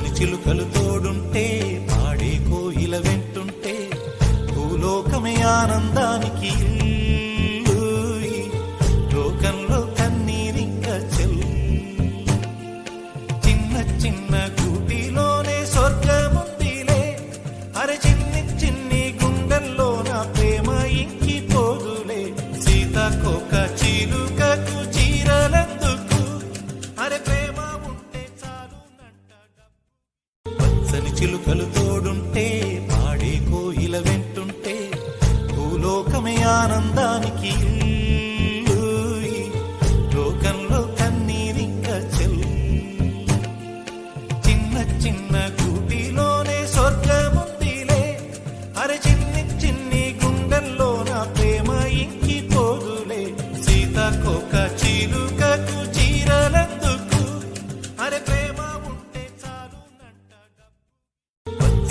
పచ్చని చిలుకలు తోడుంటే పాడే కోయిల వెంటుంటే భూలోకమే ఆనందానికి లోకంలో కన్నీరింక చెల్లు. చిన్న చిన్న గూటిలోనే స్వర్గముందిలే అరే చిన్ని చిన్ని గుండెల్లో నా ప్రేమ ఇంకిపోదులే సీతాకోక చీలు పచ్చని చిలుకలు తోడుంటే పాడే కోయిల వెంటుంటే భూలోకమే ఆనందానికి లోకంలో కన్నీరింక చెల్లు. చిన్న చిన్న కూటిలోనే స్వర్గముందిలే అరే చిన్ని చిన్ని గుండెల్లో నా ప్రేమ ఇంకిపోదులే. సీతకొక చిలుకకు